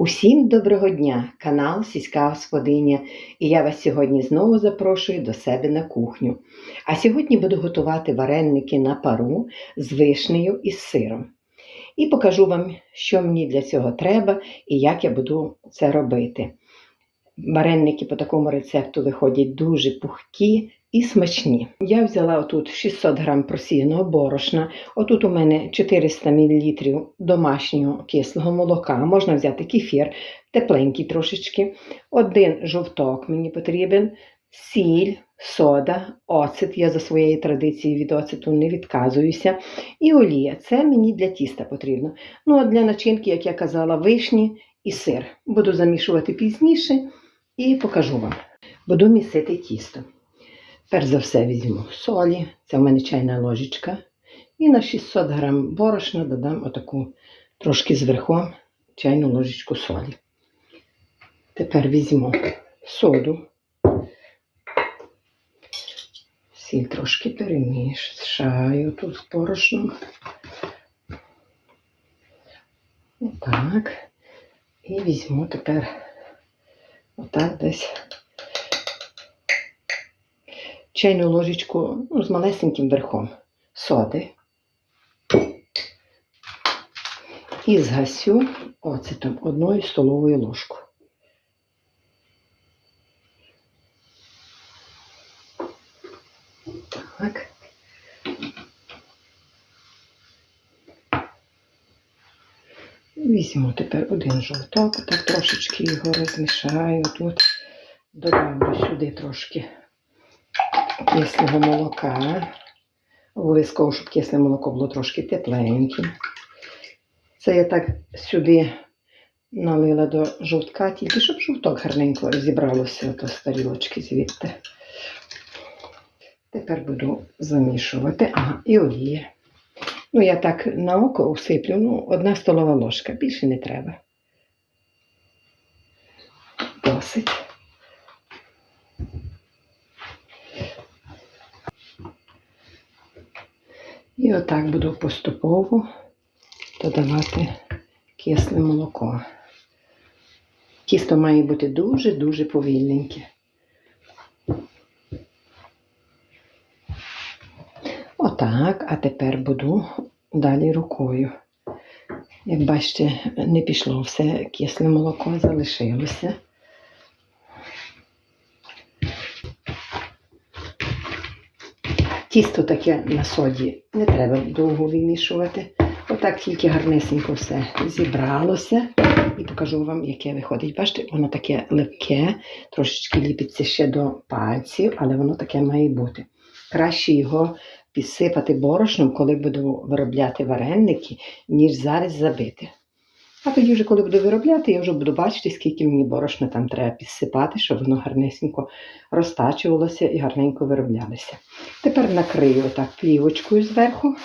Усім доброго дня! Канал Сільська Господиня. І я вас сьогодні знову запрошую до себе на кухню. А сьогодні буду готувати вареники на пару з вишнею і з сиром. І покажу вам, що мені для цього треба і як я буду це робити. Вареники по такому рецепту виходять дуже пухкі і смачні. Я взяла отут 600 г просіяного борошна. Отут у мене 400 мл домашнього кислого молока. Можна взяти кефір, тепленький трошечки. Один жовток мені потрібен, сіль, сода, оцет. Я за своєю традицією від оцету не відказуюся. І олія. Це мені для тіста потрібно. Ну а для начинки, як я казала, вишні і сир. Буду замішувати пізніше і покажу вам. Буду місити тісто. Перш за все візьму солі, це в мене чайна ложечка. І на 600 грам борошна додам отаку трошки зверху чайну ложечку солі. Тепер візьму соду. Сіль трошки перемішаю тут з борошном. Отак. І візьму тепер отак десь чайну ложечку ну, з малесеньким верхом соди. І згасю оцетом одною столовою ложкою. Так. Візьму тепер один жовток, так трошечки його розмішаю тут, додам сюди трошки кислого молока. Обов'язково, щоб кисле молоко було трошки тепленьким. Це я так сюди налила до жовтка, тільки щоб жовток гарненько зібралося до старілочки звідти. Тепер буду замішувати. Ага, і олія. Ну, я так на око усиплю, ну, одна столова ложка, більше не треба. Досить. І отак буду поступово додавати кисле молоко. Тісто має бути дуже-дуже повільненьке. Отак, а тепер буду далі рукою. Як бачите, не пішло все, кисле молоко залишилося. Тісто таке на соді не треба довго вимішувати. Отак тільки гарнесенько все зібралося. І покажу вам, яке виходить. Бачите, воно таке легке, трошечки ліпиться ще до пальців, але воно таке має бути. Краще його підсипати борошном, коли буду виробляти вареники, ніж зараз забити. А тоді, вже, коли буду виробляти, я вже буду бачити, скільки мені борошна там треба підсипати, щоб воно гарнесенько розтачувалося і гарненько вироблялося. Тепер накрию отак плівочкою зверху.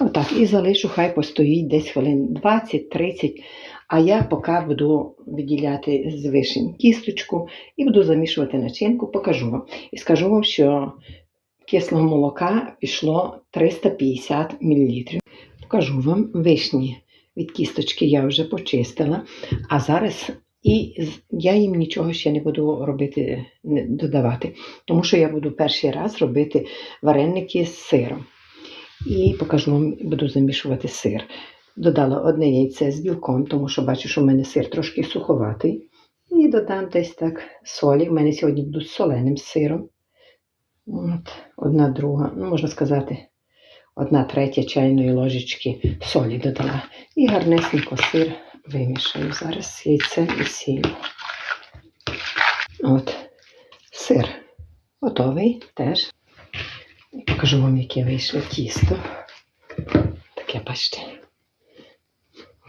Отак, і залишу, хай постоїть десь хвилин 20-30. А я поки буду виділяти з вишень кісточку і буду замішувати начинку, покажу вам. І скажу вам, що кислого молока пішло 350 мл. Покажу вам вишні від кісточки я вже почистила, а зараз і я їм нічого ще не буду робити, додавати, тому що я буду перший раз робити вареники з сиром. І покажу вам, буду замішувати сир. Додала одне яйце з білком, тому що бачу, що в мене сир трошки суховатий. І додам десь так солі. У мене сьогодні будуть з соленим сиром. От, Одна друга, ну, можна сказати, одна третя чайної ложечки солі додала. І гарнесенько сир вимішаю зараз з яйцем і сіллю. От, сир готовий теж. Покажу вам, яке вийшло тісто. Таке, бачите.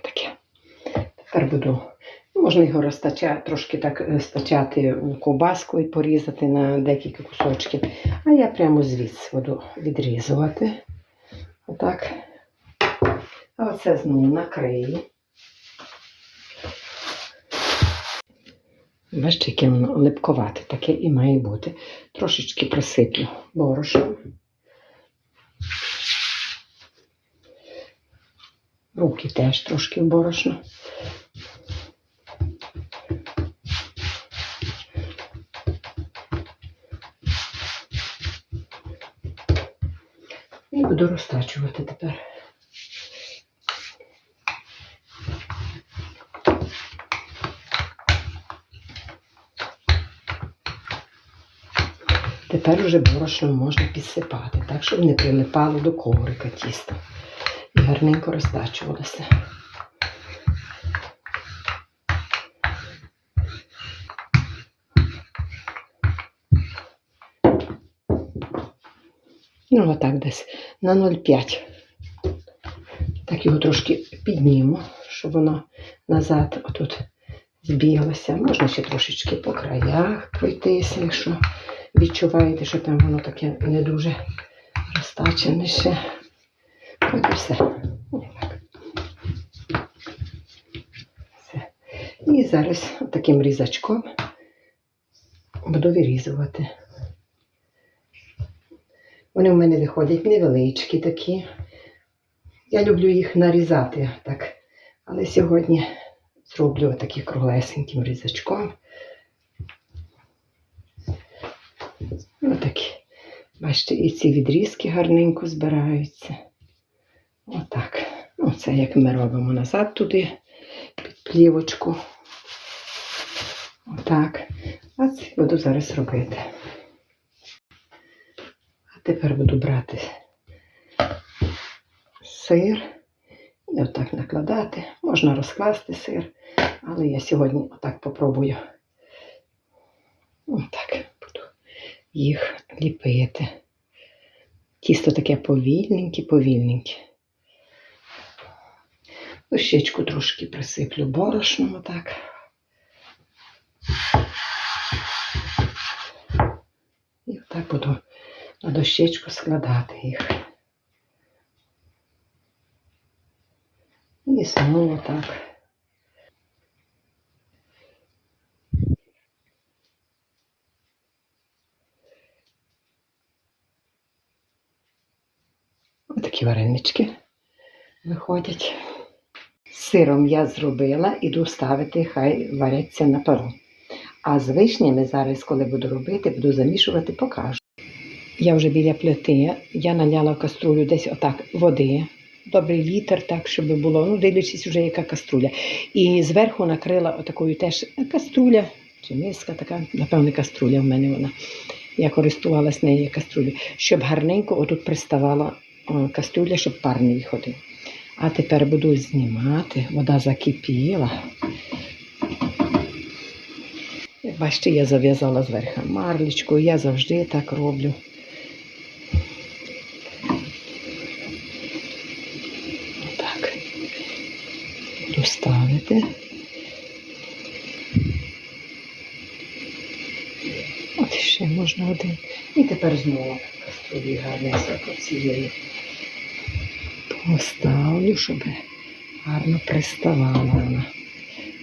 Таке. Тепер буду, можна його розтачати, трошки так е, стачати у ковбаску і порізати на декілька кусочків. А я прямо звідси буду відрізувати. Отак. А оце знову накрию. Бачите, яке воно липковате, таке і має бути. Трошечки присиплю борошно. Руки теж трошки в борошно. Буду розтачувати тепер. Тепер уже борошно можна підсипати, так, щоб не прилипало до коврика тісто. І гарненько розтачувалося. Ну, отак десь на 0,5. Так його трошки підніму, щоб воно назад отут збіглося. Можна ще трошечки по краях пройтися, якщо відчуваєте, що там воно таке не дуже розтачене ще. От і все. І зараз таким різачком буду вирізувати. Вони в мене виходять невеличкі такі. Я люблю їх нарізати так. Але сьогодні зроблю таким круглесеньким різачком. Отакі. Бачите, і ці відрізки гарненько збираються. Отак. Ну, це як ми робимо назад туди, під плівочку. Отак. А це буду зараз робити. Тепер буду брати сир і отак накладати. Можна розкласти сир, але я сьогодні отак попробую. Отак буду їх ліпити. Тісто таке повільненьке, повільненьке. Дощечку трошки присиплю борошном отак. І отак буду на дощечку складати їх. І знову так. Ось такі варенички виходять. Сиром я зробила, іду ставити, хай варяться на пару. А з вишнями зараз, коли буду робити, буду замішувати, покажу. Я вже біля плити, я наляла в каструлю десь отак води, добрий літр, так, щоб було, ну, дивлячись вже, яка каструля. І зверху накрила отакою теж каструля, чи миска така, напевне, каструля в мене вона. Я користувалась нею каструлю, щоб гарненько отут приставала каструля, щоб пар не виходив. А тепер буду знімати, вода закипіла. Як бачите, я зав'язала зверху марлічку, я завжди так роблю. Буду. От ще можна один. І тепер знову каструлі гарненько цією поставлю, щоб гарно приставала вона.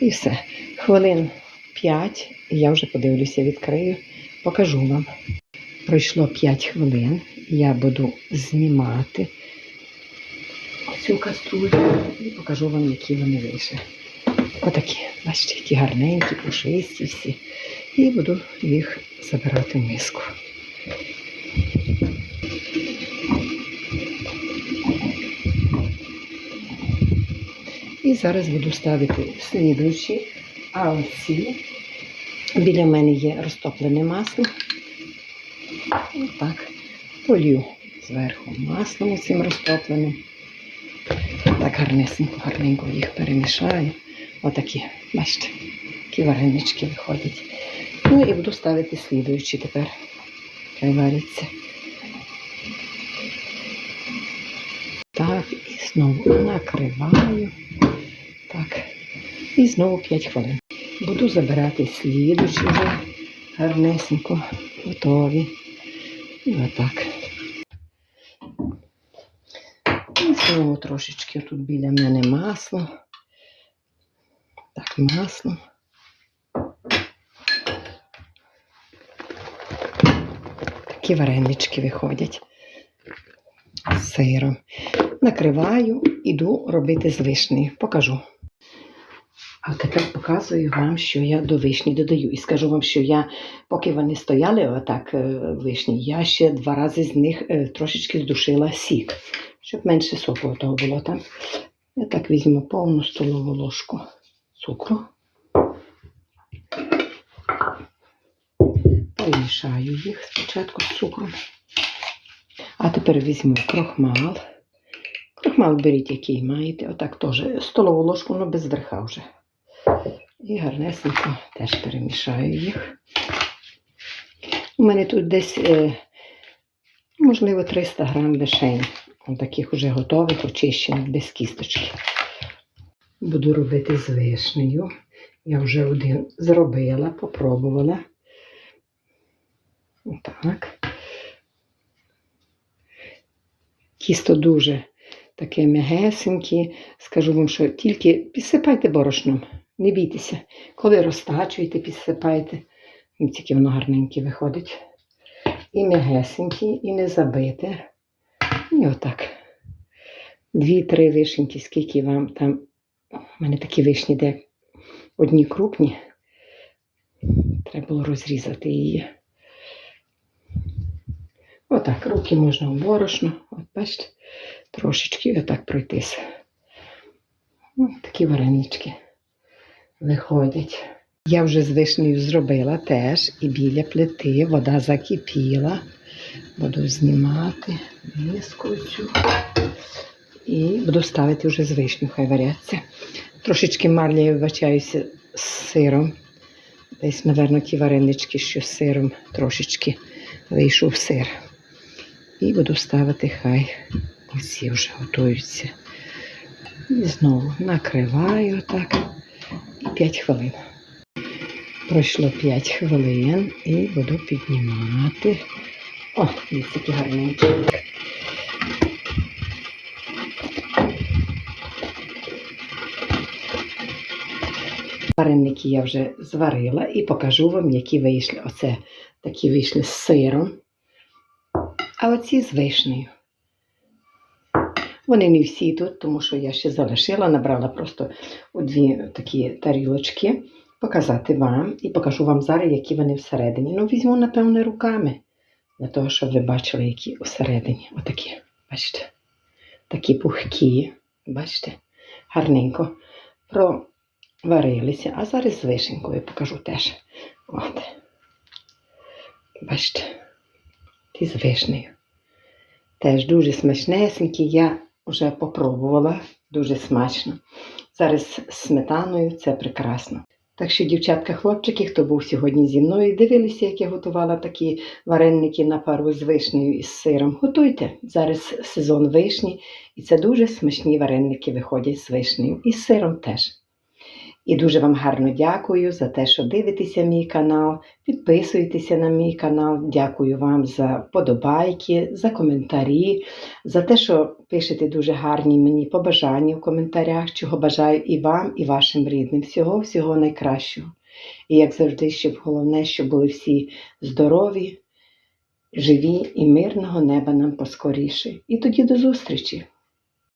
І все. Хвилин 5, і я вже подивлюся, відкрию, покажу вам. Пройшло 5 хвилин, я буду знімати цю каструлю і покажу вам, які вони вийшли. Отакі, бачите, які гарненькі, пушисті всі. І буду їх забирати в миску. І зараз буду ставити слідуючі, а оці біля мене є розтоплене масло. Отак. Полью зверху маслом цим розтопленим. Так гарненько їх перемішаю. Отакі, бачите, такі варенички виходять. Ну і буду ставити слідуючі тепер. Хай варяться. Так, і знову накриваю. Так. І знову 5 хвилин. Буду забирати слідучі вже гарнесенько, готові. І отак. І трошечки тут біля мене масло. Так, масло. Такі варенички виходять з сиром. Накриваю, іду робити з вишнею. Покажу. А тепер показую вам, що я до вишні додаю. І скажу вам, що я, поки вони стояли отак е, вишні, я ще два рази з них е, трошечки здушила сік, щоб менше соку того було там. Я так візьму повну столову ложку цукру. Помішаю їх спочатку з цукром. А тепер візьму крохмал. Крохмал беріть, який маєте. Отак теж столову ложку, але без верха вже. І гарнесенько теж перемішаю їх. У мене тут десь, е, можливо, 300 грам вишень. Таких уже готових, очищених, без кісточки. Буду робити з вишнею. Я вже один зробила, попробувала. Так. Тісто дуже таке м'ягесеньке. Скажу вам, що тільки підсипайте борошном, не бійтеся. Коли розтачуєте, підсипайте. Тільки воно гарненьке виходить. І м'ягесеньке, і не забите. І отак. Дві-три вишеньки, скільки вам там. У мене такі вишні, де одні крупні. Треба було розрізати її. Отак, руки можна в борошно. От бачите, трошечки отак пройтися. Ось такі варенички виходять. Я вже з вишнею зробила теж і біля плити вода закипіла. Буду знімати миску цю. І буду ставити вже з вишню, хай варяться. Трошечки марлі я вибачаюся з сиром. Десь, напевно, ті варенички, що з сиром трошечки вийшов сир. І буду ставити, хай оці вже готуються. І знову накриваю так. І 5 хвилин. Пройшло 5 хвилин і буду піднімати. О, дивіться, які гарненькі. Вареники я вже зварила і покажу вам, які вийшли. Оце такі вийшли з сиром. А оці з вишнею. Вони не всі тут, тому що я ще залишила, набрала просто у дві такі тарілочки показати вам і покажу вам зараз, які вони всередині. Ну, візьму, напевне, руками, для того, щоб ви бачили, які всередині. Отакі, бачите, такі пухкі, бачите, гарненько проварилися. А зараз з вишенькою покажу теж. От. Бачите, ті з вишнею. Теж дуже смачнесенькі. Я вже попробувала, дуже смачно. Зараз з сметаною це прекрасно. Так що, дівчатка, хлопчики, хто був сьогодні зі мною, дивилися, як я готувала такі вареники на пару з вишнею і з сиром. Готуйте. Зараз сезон вишні, і це дуже смачні вареники виходять з вишнею і з сиром теж. І дуже вам гарно дякую за те, що дивитеся мій канал, підписуєтеся на мій канал. Дякую вам за подобайки, за коментарі, за те, що пишете дуже гарні мені побажання в коментарях, чого бажаю і вам, і вашим рідним. Всього, всього найкращого. І як завжди, щоб головне, щоб були всі здорові, живі і мирного неба нам поскоріше. І тоді до зустрічі!